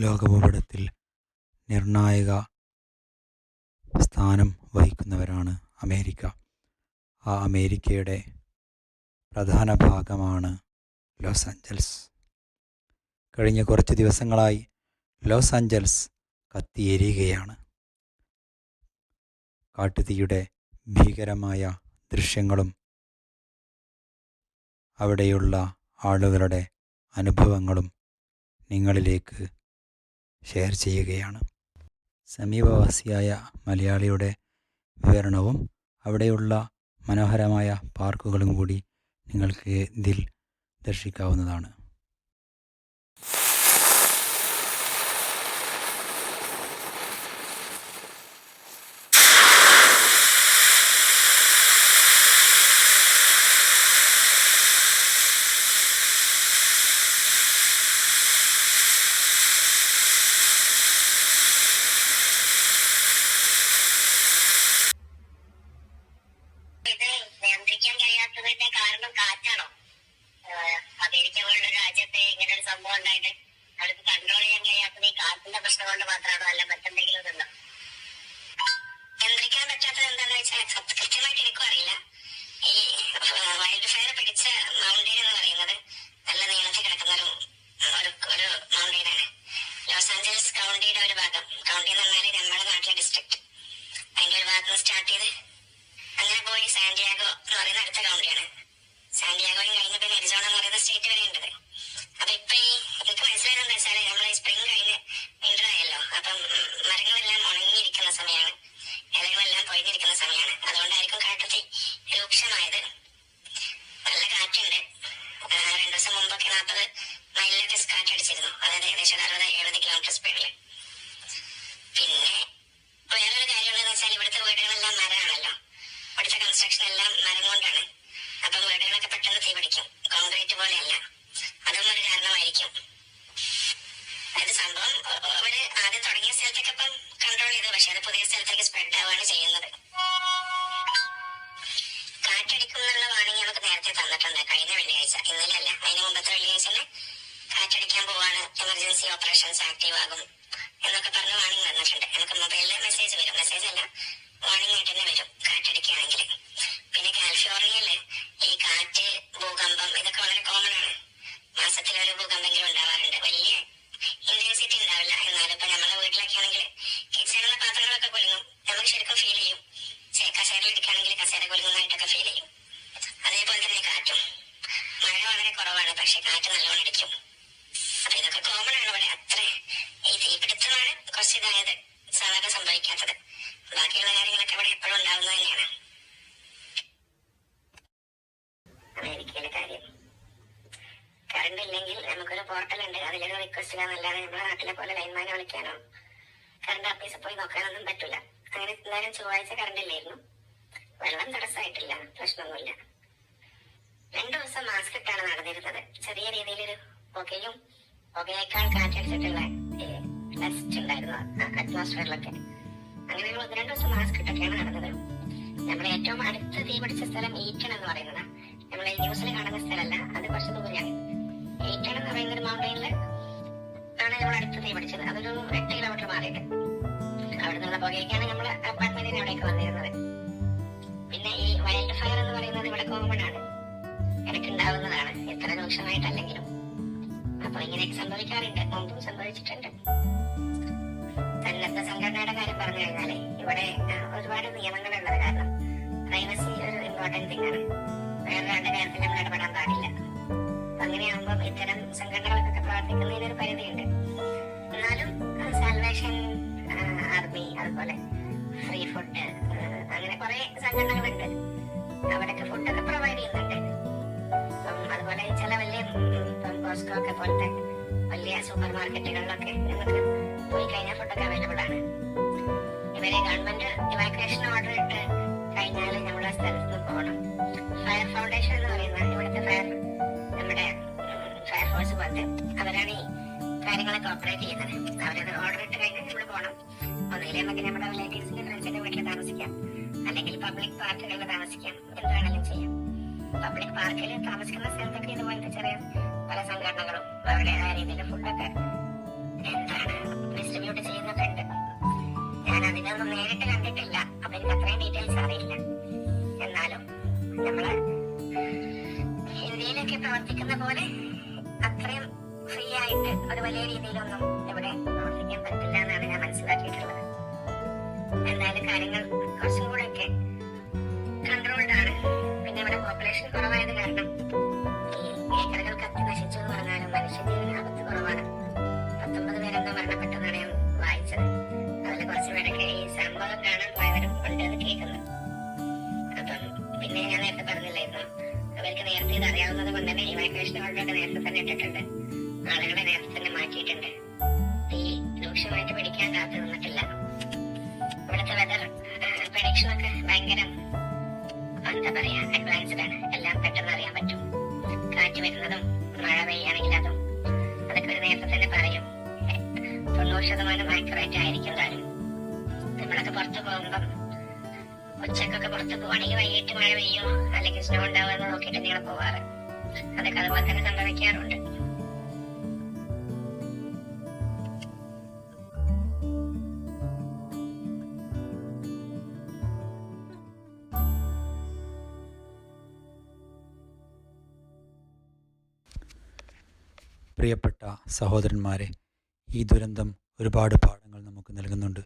ലോകഭൂപടത്തിൽ നിർണായക സ്ഥാനം വഹിക്കുന്നവരാണ് അമേരിക്ക. ആ അമേരിക്കയുടെ പ്രധാന ഭാഗമാണ് ലോസ് ആഞ്ചൽസ്. കഴിഞ്ഞ കുറച്ച് ദിവസങ്ങളായി ലോസ് ആഞ്ചൽസ് കത്തിയെരിയുകയാണ്. കാട്ടുതീയുടെ ഭീകരമായ ദൃശ്യങ്ങളും അവിടെയുള്ള ആളുകളുടെ അനുഭവങ്ങളും നിങ്ങളിലേക്ക് ഷെയർ ചെയ്യുകയാണ്. സമീപവാസിയായ മലയാളിയുടെ വിവരണവും അവിടെയുള്ള മനോഹരമായ പാർക്കുകളും കൂടി നിങ്ങൾക്ക് ഇതിൽ ദർശിക്കാവുന്നതാണ് ഇത് നിയന്ത്രിക്കാൻ കഴിയാത്തതിന്റെ കാരണം കാറ്റാണോ ഏഹ് അമേരിക്ക പോലുള്ള രാജ്യത്ത് ഇങ്ങനെ ഒരു സംഭവം ഉണ്ടായിട്ട് അവർക്ക് കൺട്രോൾ ചെയ്യാൻ കഴിയാത്തത് ഈ കാറ്റിന്റെ പ്രശ്നം കൊണ്ട് മാത്രമാണോ അല്ല മറ്റെന്തെങ്കിലും ഇതുണ്ടോ നിയന്ത്രിക്കാൻ പറ്റാത്തത് എന്താണെന്ന് വെച്ചാൽ സത്യ- കൃത്യമായിട്ട് എനിക്കും അറിയില്ല ഈ വൈൽഡ് ഫയർ പിടിച്ച മൗണ്ടെയിൻ എന്ന് പറയുന്നത് നല്ല നീളത്തിൽ കിടക്കുന്ന ഒരു ഒരു ഒരു മൗണ്ടെയിൻ ആണ് ലോസ് ആഞ്ചലസ് കൗണ്ടിയുടെ ഒരു ഭാഗം. കൗണ്ടി എന്ന് പറഞ്ഞാൽ നമ്മുടെ നാട്ടിലെ ഡിസ്ട്രിക്ട് അതിന്റെ ഒരു ഭാഗത്ത് സ്റ്റാർട്ട് ചെയ്ത് അങ്ങനെ പോയി സാന്റിയാഗോ എന്ന് പറയുന്ന അടുത്ത കൗണ്ടിയാണ് സാന്റിയാഗോയും കഴിഞ്ഞ പിന്നെ അരിസോണ എന്ന് പറയുന്ന സ്റ്റേറ്റ് വരെ ഉണ്ട് അപ്പൊ ഇപ്പൊ ഈ എനിക്ക് മനസ്സിലായത് വെച്ചാൽ നമ്മളെ സ്പ്രിംഗ് കഴിഞ്ഞ് വിന്റർ ആയല്ലോ. അപ്പം മരങ്ങളെല്ലാം ഉണങ്ങിയിരിക്കുന്ന സമയമാണ് ഇലകളെല്ലാം പൊഴിഞ്ഞിരിക്കുന്ന സമയമാണ് അതുകൊണ്ടായിരിക്കും കാട്ടത്തി രൂക്ഷമായത്. നല്ല കാറ്റുണ്ട്. രണ്ടു ദിവസം മുമ്പൊക്കെ നാൽപ്പത് മൈലിലൊക്കെ കാറ്റടിച്ചിരുന്നു അതായത് ഏകദേശം അറുപത് എഴുപത് കിലോമീറ്റർ സ്പീഡിൽ പിന്നെ വേറൊരു കാര്യമുള്ളതെന്ന് വെച്ചാൽ ഇവിടുത്തെ വീടുകളെല്ലാം മരമാണല്ലോ. ഇവിടുത്തെ കൺസ്ട്രക്ഷൻ എല്ലാം മരം കൊണ്ടാണ്. അപ്പൊ വീടുകളൊക്കെ പെട്ടെന്ന് തീ പിടിക്കും. കോൺക്രീറ്റ് പോലെയല്ല. അതും ഒരു കാരണമായിരിക്കും. അത് സംഭവം അവർ ആദ്യം തുടങ്ങിയ സ്ഥലത്തൊക്കെ ഇപ്പം കൺട്രോൾ ചെയ്തു. പക്ഷെ അത് പുതിയ സ്ഥലത്തേക്ക് സ്പ്രെഡ് ആവുകയാണ് ചെയ്യുന്നത്. കാറ്റടിക്കും എന്നുള്ള വാണിംഗ് നമുക്ക് നേരത്തെ തന്നിട്ടുണ്ട് കഴിഞ്ഞ വെള്ളിയാഴ്ച. ഇന്നലെ അല്ല അതിന് മുമ്പത്തെ വെള്ളിയാഴ്ച കാറ്റടിക്കാൻ പോവാണ്. എമർജൻസി ഓപ്പറേഷൻസ് ആക്റ്റീവ് ആകും എന്നൊക്കെ പറഞ്ഞ് വാണിംഗ് വന്നിട്ടുണ്ട്. എനിക്ക് മൊബൈലിൽ മെസ്സേജ് വരും. മെസ്സേജ് അല്ല വാണിംഗ് ആയിട്ട് തന്നെ വരും. കാറ്റടിക്കുകയാണെങ്കിൽ പിന്നെ കാലിഫോർണിയയിൽ ഈ കാറ്റ് ഭൂകമ്പം ഇതൊക്കെ വളരെ കോമൺ ആണ് മാസത്തിൽ ഒരു ഭൂകമ്പെങ്കിലും ഉണ്ടാവാറുണ്ട് വലിയ ഇന്റൻസിറ്റി ഉണ്ടാവില്ല എന്നാലും ഇപ്പൊ നമ്മളെ വീട്ടിലൊക്കെ ആണെങ്കിൽ കിച്ചണിലെ പാത്രങ്ങളൊക്കെ കുലുങ്ങും നമുക്ക് ശരിക്കും ഫീൽ ചെയ്യും ചെ- കസേരയിൽ ഇരിക്കുകയാണെങ്കിൽ കസേര കുലുങ്ങുന്നതായിട്ടൊക്കെ ഫീൽ ചെയ്യും അതേപോലെ തന്നെ കാറ്റും മഴ വളരെ കുറവാണ് പക്ഷെ കാറ്റ് നല്ലോണം അടിക്കും അപ്പൊ ഇതൊക്കെ കോമൺ ആണ് ഇവിടെ അത്ര ഈ തീപിടുത്തമാണ് കുറച്ച് ഇതായത് സാധാരണ സംഭവിക്കാത്തത് ബാക്കിയുള്ള കാര്യങ്ങളൊക്കെ ഇവിടെ എപ്പോഴും ഉണ്ടാവുന്നത് തന്നെയാണ് അമേരിക്കയിലെ കാര്യം കറണ്ട് ഇല്ലെങ്കിൽ നമുക്കൊരു പോർട്ടൽ ഉണ്ട് അതിലൊരു നമ്മളെ നാട്ടിലെ പോലെ ലൈൻമാനെ വിളിക്കാനോ കറണ്ട് ഓഫീസിൽ പോയി നോക്കാനൊന്നും പറ്റൂല. അങ്ങനെ എന്തായാലും ചൊവ്വാഴ്ച കറണ്ട് ഇല്ലായിരുന്നു. വെള്ളം തടസ്സമായിട്ടില്ല പ്രശ്നമൊന്നുമില്ല. രണ്ടു ദിവസം മാസ്ക് ഇട്ടാണ് നടന്നിരുന്നത്. ചെറിയ രീതിയിലൊരു പുകയും പുകയേക്കാൾ കാറ്റടിച്ചിട്ടുള്ള ഡസ്റ്റ് ഉണ്ടായിരുന്നു അറ്റ്മോസ്ഫിയറിലൊക്കെ അങ്ങനെ ഞങ്ങൾ ഒന്ന് രണ്ട് ദിവസം മാസ്ക് ഇട്ടൊക്കെയാണ് നടന്നത്. നമ്മുടെ ഏറ്റവും അടുത്ത് തീ പിടിച്ച സ്ഥലം ഈറ്റൺ എന്ന് പറയുന്നതാണ് നമ്മൾ ന്യൂസിൽ കാണുന്ന സ്ഥലമല്ല അത് കുറച്ച് ദൂരെയാണ്. ഈറ്റൺ എന്ന് പറയുന്ന ഒരു മൗണ്ടൈനിൽ ആണ് നമ്മൾ അടുത്ത് തീ പിടിച്ചത്. അതൊരു എട്ട് കിലോമീറ്റർ മാറിയിട്ട്. അവിടെ നിന്നുള്ള പുകയൊക്കെയാണ് നമ്മൾ അപ്പാർട്ട്മെന്റിന് അവിടേക്ക് വന്നിരുന്നത്. പിന്നെ ഈ വൈൽഡ് ഫയർ എന്ന് പറയുന്നത് ഇവിടെ കോമൺ ആണ്. ഇടയ്ക്ക് ഉണ്ടാവുന്നതാണ് എത്ര രൂക്ഷമായിട്ടല്ലെങ്കിലും. അപ്പൊ ഇങ്ങനെയൊക്കെ സംഭവിക്കാറുണ്ട്. മുമ്പും സംഭവിച്ചിട്ടുണ്ട്. സന്നദ്ധ സംഘടനയുടെ കാര്യം പറഞ്ഞു കഴിഞ്ഞാൽ ഇവിടെ ഒരുപാട് നിയമങ്ങളുള്ളത് കാരണം പ്രൈവസി ഒരു ഇമ്പോർട്ടന്റ് തിങ് ആണ്. വേറൊരാളുടെ കാര്യത്തിൽ നമ്മൾ ഇടപെടാൻ പാടില്ല. അങ്ങനെയാകുമ്പോൾ ഇത്തരം സംഘടനകൾക്കൊക്കെ പ്രവർത്തിക്കുന്നതിന് ഒരു പരിധിയുണ്ട്. എന്നാലും സാൽവേഷൻ ആർമി അതുപോലെ ഫ്രീ ഫുഡ് അങ്ങനെ കുറെ സംഘടനകളുണ്ട്. ഫുഡ് ഫുഡൊക്കെ പ്രൊവൈഡ് ചെയ്യുന്നുണ്ട്. അതുപോലെ ചില വലിയ കോസ്കോ ഒക്കെ പോലത്തെ വലിയ സൂപ്പർ മാർക്കറ്റുകളിലൊക്കെ നമുക്ക് പോയി കഴിഞ്ഞാൽ ഫുഡൊക്കെ അവൈലബിൾ ആണ്. ഇവരെ ഗവൺമെന്റ് ഇവാക്യുവേഷൻ ഓർഡർ ഇട്ട് കഴിഞ്ഞാൽ നമ്മൾ സ്ഥലത്ത് നിന്ന് പോകണം ഫയർ ഫൗണ്ടേഷൻ എന്ന് പറയുന്ന ഇവിടുത്തെ ഫയർ നമ്മുടെ ഫയർഫോഴ്സ് പോലത്തെ അവരാണ് ഈ കാര്യങ്ങളൊക്കെ ഓപ്പറേറ്റ് ചെയ്യുന്നത്. അവരത് ഓർഡർ ഇട്ട് കഴിഞ്ഞാൽ നമ്മൾ പോകണം ഒന്നുകിൽ നമുക്ക് നമ്മുടെ റിലേറ്റീവ്സിന്റെ ഫ്രണ്ട്സിന്റെ വീട്ടിൽ താമസിക്കാം. അല്ലെങ്കിൽ പബ്ലിക് പാർക്കുകളിൽ താമസിക്കാം. എന്ത് വേണമെങ്കിലും ചെയ്യാം പബ്ലിക് പാർക്കിൽ താമസിക്കുന്ന സ്ഥലത്തൊക്കെ ഇതുപോലത്തെ ചെറിയ പല സംഘടനകളും അവരുടേതായ രീതിയിൽ ഫുഡൊക്കെ എന്താണ് അതിനൊന്നും നേരിട്ട് കണ്ടിട്ടില്ല. അപ്പൊ എനിക്ക് അത്രയും ഡീറ്റെയിൽസ് അറിയില്ല. എന്നാലും നമ്മൾ ഇന്ത്യയിലൊക്കെ പ്രവർത്തിക്കുന്ന പോലെ അത്രയും ഫ്രീ ആയിട്ട് ഒരു വലിയ രീതിയിലൊന്നും ഇവിടെ പ്രവർത്തിക്കാൻ പറ്റില്ല എന്നാണ് ഞാൻ മനസ്സിലാക്കിയിട്ടുള്ളത്. എന്തായാലും കാര്യങ്ങൾ കുറച്ചും കൂടെ ഒക്കെ കൺട്രോൾഡ് ആണ്. പിന്നെ ഇവിടെ പോപ്പുലേഷൻ കുറവായത് കാരണം ഈ നശിച്ചു എന്ന് പറഞ്ഞാലും മനുഷ്യജീവന ആപത്ത് കുറവാണ്. പത്തൊമ്പത് പേരെന്തോ മരണപ്പെട്ടെന്നാണ് ഞാൻ വായിച്ചത്. അതിൽ കുറച്ച് പേരൊക്കെ ഈ സംഭവം കാണാൻ പോയവരും ഉണ്ടെന്ന് കേൾക്കുന്നു. അപ്പം പിന്നെ ഞാൻ നേരത്തെ പറഞ്ഞില്ലായിരുന്നു? അവർക്ക് നേരത്തെ ഇത് അറിയാവുന്നത് കൊണ്ട് തന്നെ ഇവാക്വേഷൻ ഓർഡറൊക്കെ നേരത്തെ തന്നെ ഇട്ടിട്ടുണ്ട്. ആളുകളെ നേരത്തെ തന്നെ മാറ്റിയിട്ടുണ്ട്. തീ രൂക്ഷമായിട്ട് പിടിക്കാൻ കാത്തു നിന്നിട്ടില്ല ഇവിടുത്തെ വെതർ പ്രഡിക്ഷൻ ഒക്കെ ഭയങ്കര എന്താ പറയാ അഡ്വാൻസ്ഡ് ആണ്. എല്ലാം പെട്ടെന്ന് അറിയാൻ പറ്റും. കാറ്റ് വരുന്നതും മഴ പെയ്യാണെങ്കിൽ അതും അതൊക്കെ ഒരു നേരത്തെ തന്നെ പറയും. തൊണ്ണൂറ് ശതമാനം ആക്യുറേറ്റ് ആയിരിക്കും താനും നമ്മളൊക്കെ പുറത്തു പോകുമ്പം ഉച്ചക്കൊക്കെ പുറത്ത് പോവാണെങ്കിൽ വൈകിട്ട് മഴ പെയ്യോ. അല്ലെങ്കിൽ സ്നോ ഉണ്ടാവുമെന്ന് നോക്കിയിട്ട് നിങ്ങൾ പോവാറ്. അതൊക്കെ അതുപോലെ തന്നെ സംഭവിക്കാറുണ്ട്. പ്രിയപ്പെട്ട സഹോദരന്മാരെ ഈ ദുരന്തം ഒരുപാട് പാഠങ്ങൾ നമുക്ക് നൽകുന്നുണ്ട്.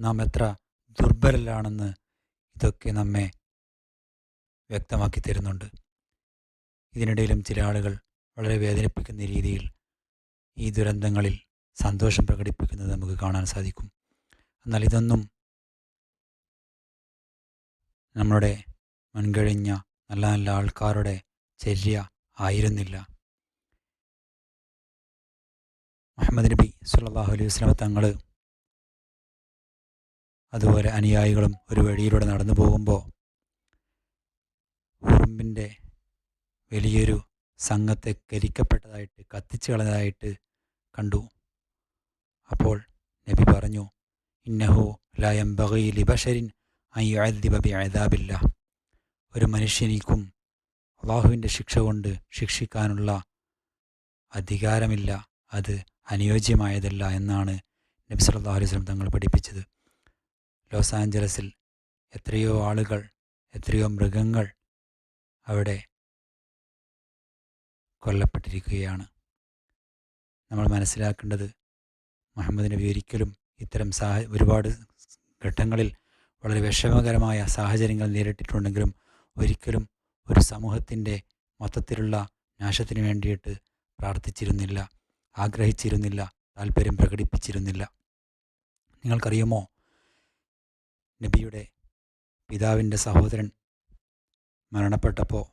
നാം എത്ര ദുർബലരാണെന്ന് ഇതൊക്കെ നമ്മെ വ്യക്തമാക്കി തരുന്നുണ്ട്. ഇതിനിടയിലും ചില ആളുകൾ വളരെ വേദനിപ്പിക്കുന്ന രീതിയിൽ ഈ ദുരന്തങ്ങളിൽ സന്തോഷം പ്രകടിപ്പിക്കുന്നത് നമുക്ക് കാണാൻ സാധിക്കും. എന്നാൽ ഇതൊന്നും നമ്മുടെ മുൻകഴിഞ്ഞ നല്ല നല്ല ആൾക്കാരുടെ ചര്യ ആയിരുന്നില്ല. മുഹമ്മദ് നബി സല്ലല്ലാഹു അലൈഹി വസ്ലമ തങ്ങൾ അതുപോലെ അനുയായികളും ഒരു വഴിയിലൂടെ നടന്നു പോകുമ്പോൾ ഉറുമ്പിന്റെ വലിയൊരു സംഘത്തെ കരിക്കപ്പെട്ടതായിട്ട് കത്തിച്ചു കളഞ്ഞതായിട്ട് കണ്ടു. അപ്പോൾ നബി പറഞ്ഞു ഇന്നഹു ലയം ബഹി ലിബഷരിൻ അയ്യാദിബ ബിഅദാബില്ല. ഒരു മനുഷ്യനിക്കും അള്ളാഹുവിന്റെ ശിക്ഷ കൊണ്ട് ശിക്ഷിക്കാനുള്ള അധികാരമില്ല. അത് അനുയോജ്യമായതല്ല എന്നാണ് നബി സല്ലല്ലാഹു അലൈഹി വസല്ലം തങ്ങൾ പഠിപ്പിച്ചത്. ലോസ് ആഞ്ചലസിൽ എത്രയോ ആളുകൾ എത്രയോ മൃഗങ്ങൾ അവിടെ കൊല്ലപ്പെട്ടിരിക്കുകയാണ്. നമ്മൾ മനസ്സിലാക്കേണ്ടത് മുഹമ്മദ് നബി ഒരിക്കലും ഇത്തരം സാഹ ഒരുപാട് ഘട്ടങ്ങളിൽ വളരെ വിഷമകരമായ സാഹചര്യങ്ങൾ നേരിട്ടിട്ടുണ്ടെങ്കിലും ഒരിക്കലും ഒരു സമൂഹത്തിന്റെ മൊത്തത്തിലുള്ള നാശത്തിന് വേണ്ടിയിട്ട് പ്രാർത്ഥിച്ചിരുന്നില്ല ആഗ്രഹിച്ചിരുന്നില്ല താല്പര്യം പ്രകടിപ്പിച്ചിരുന്നില്ല. നിങ്ങൾക്കറിയുമോ? നബിയുടെ പിതാവിന്റെ സഹോദരൻ മരണപ്പെട്ടപ്പോൾ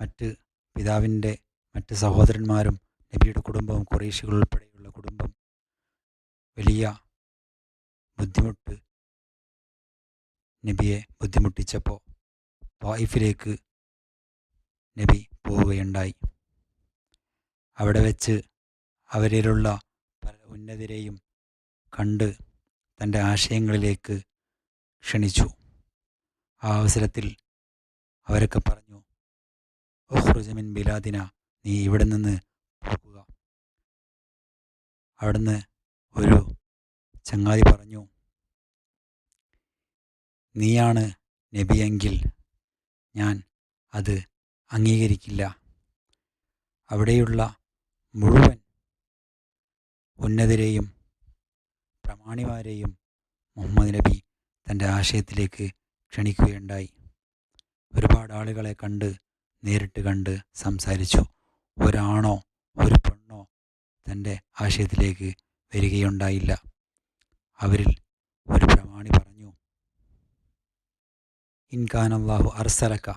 മറ്റ് പിതാവിന്റെ മറ്റ് സഹോദരന്മാരും നബിയുടെ കുടുംബവും കുറേശികൾ ഉൾപ്പെടെയുള്ള കുടുംബം വലിയ ബുദ്ധിമുട്ട് നബിയെ ബുദ്ധിമുട്ടിച്ചപ്പോൾ വായിഫിലേക്ക് നബി പോവുകയുണ്ടായി. അവിടെ വെച്ച് അവരിലുള്ള പല ഉന്നതരെയും കണ്ട് തന്റെ ആശയങ്ങളിലേക്ക് ക്ഷണിച്ചു. ആ അവസരത്തിൽ അവരൊക്കെ പറഞ്ഞു ഒഹ്റുജമിൻ ബിലാദിന നീ ഇവിടെ നിന്ന് പോകുക അവിടുന്ന് ഒരു ചങ്ങാതി പറഞ്ഞു നീയാണ് നബിയെങ്കിൽ ഞാൻ അത് അംഗീകരിക്കില്ല. അവിടെയുള്ള മുഴുവൻ ഉന്നതരെയും പ്രമാണിമാരെയും മുഹമ്മദ് നബി തന്റെ ആശയത്തിലേക്ക് ക്ഷണിക്കുകയുണ്ടായി. ഒരുപാട് ആളുകളെ കണ്ട് നേരിട്ട് കണ്ട് സംസാരിച്ചു. ഒരാണോ ഒരു പെണ്ണോ തന്റെ ആശയത്തിലേക്ക് വരികയുണ്ടായില്ല. അവരിൽ ഒരു പ്രമാണി പറഞ്ഞു ഇൻകാൻ അള്ളാഹു അർസലക്ക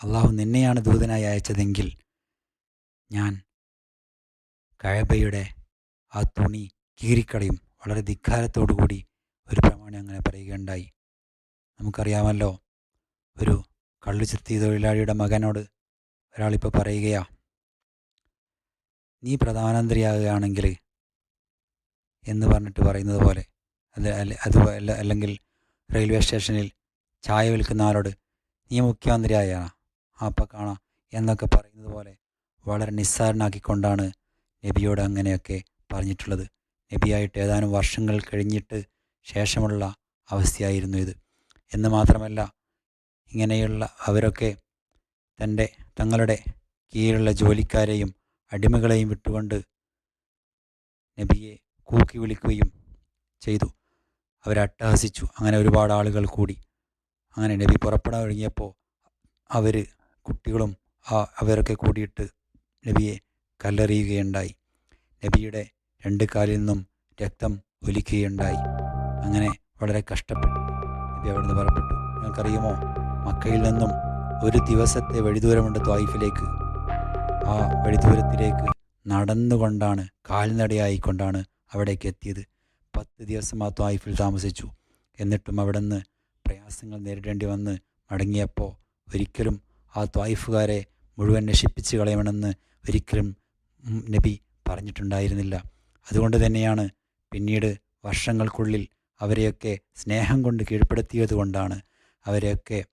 അള്ളാഹു നിന്നെയാണ് ദൂതനായി അയച്ചതെങ്കിൽ ഞാൻ കഴബയുടെ ആ തുണി കീറിക്കളയും. വളരെ ധിക്കാരത്തോടുകൂടി ഒരു പ്രമാണി അങ്ങനെ പറയുകയുണ്ടായി. നമുക്കറിയാമല്ലോ ഒരു കള്ളുചെത്തി തൊഴിലാളിയുടെ മകനോട് ഒരാളിപ്പോൾ പറയുകയാ നീ പ്രധാനമന്ത്രിയാകുകയാണെങ്കിൽ എന്ന് പറഞ്ഞിട്ട് പറയുന്നത് പോലെ അത് അല്ല- അത് അല്ല അല്ലെങ്കിൽ റെയിൽവേ സ്റ്റേഷനിൽ ചായ വിൽക്കുന്ന ആളോട് നീ മുഖ്യമന്ത്രിയായാണ് അപ്പം കാണാം എന്നൊക്കെ പറയുന്നത് പോലെ വളരെ നിസ്സാരനാക്കിക്കൊണ്ടാണ് നബിയോട് അങ്ങനെയൊക്കെ പറഞ്ഞിട്ടുള്ളത്. നബിയായിട്ട് ഏതാനും വർഷങ്ങൾ കഴിഞ്ഞിട്ട് ശേഷമുള്ള അവസ്ഥയായിരുന്നു ഇത്. എന്ന് മാത്രമല്ല ഇങ്ങനെയുള്ള അവരൊക്കെ തന്റെ തങ്ങളുടെ കീഴിലുള്ള ജോലിക്കാരെയും അടിമകളെയും വിട്ടുകൊണ്ട് നബിയെ കൂക്കി വിളിക്കുകയും ചെയ്തു. അവരട്ടഹസിച്ചു അങ്ങനെ ഒരുപാട് ആളുകൾ കൂടി. അങ്ങനെ നബി പുറപ്പെടാൻ ഒരുങ്ങിയപ്പോൾ അവർ കുട്ടികളും അവരൊക്കെ കൂടിയിട്ട് നബിയെ കല്ലെറിയുകയുണ്ടായി. നബിയുടെ രണ്ട് കാലിൽ നിന്നും രക്തം ഒലിക്കുകയുണ്ടായി. അങ്ങനെ വളരെ കഷ്ടപ്പെട്ടു. നബി അവിടുന്ന് പുറപ്പെട്ടു? നിങ്ങൾക്കറിയുമോ? മക്കയിൽ നിന്നും ഒരു ദിവസത്തെ വഴിദൂരമുണ്ട് ത്വായിഫിലേക്ക്. ആ വഴിദൂരത്തിലേക്ക് നടന്നുകൊണ്ടാണ് കാൽനടയായിക്കൊണ്ടാണ് അവിടേക്ക് എത്തിയത്. പത്ത് ദിവസം ആ ത്വായിഫിൽ താമസിച്ചു. എന്നിട്ടും അവിടെ നിന്ന് പ്രയാസങ്ങൾ നേരിടേണ്ടി വന്ന് മടങ്ങിയപ്പോൾ ഒരിക്കലും ആ ത്വായിഫുകാരെ മുഴുവൻ നശിപ്പിച്ച് കളയണമെന്ന് ഒരിക്കലും നബി പറഞ്ഞിട്ടുണ്ടായിരുന്നില്ല. അതുകൊണ്ട് തന്നെയാണ് പിന്നീട് വർഷങ്ങൾക്കുള്ളിൽ അവരെയൊക്കെ സ്നേഹം കൊണ്ട് കീഴ്പ്പെടുത്തിയത് കൊണ്ടാണ് അവരെയൊക്കെ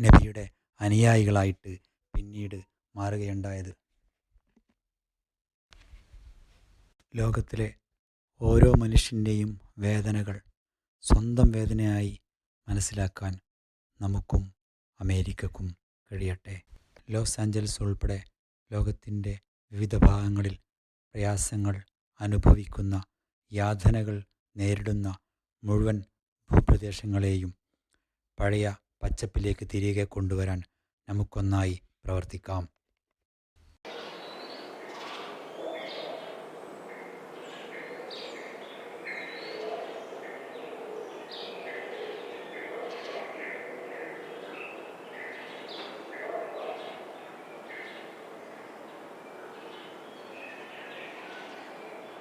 നബിയുടെ അനുയായികളായിട്ട് പിന്നീട് മാറുകയുണ്ടായത്. ലോകത്തിലെ ഓരോ മനുഷ്യന്റെയും വേദനകൾ സ്വന്തം വേദനയായി മനസ്സിലാക്കാൻ നമുക്കും അമേരിക്കക്കും കഴിയട്ടെ. ലോസ് ആഞ്ചലസ് ഉൾപ്പെടെ ലോകത്തിന്റെ വിവിധ ഭാഗങ്ങളിൽ പ്രയാസങ്ങൾ അനുഭവിക്കുന്ന യാതനകൾ നേരിടുന്ന മുഴുവൻ ഭൂപ്രദേശങ്ങളെയും പഴയ പച്ചപ്പിലേക്ക് തിരികെ കൊണ്ടുവരാൻ നമുക്കൊന്നായി പ്രവർത്തിക്കാം.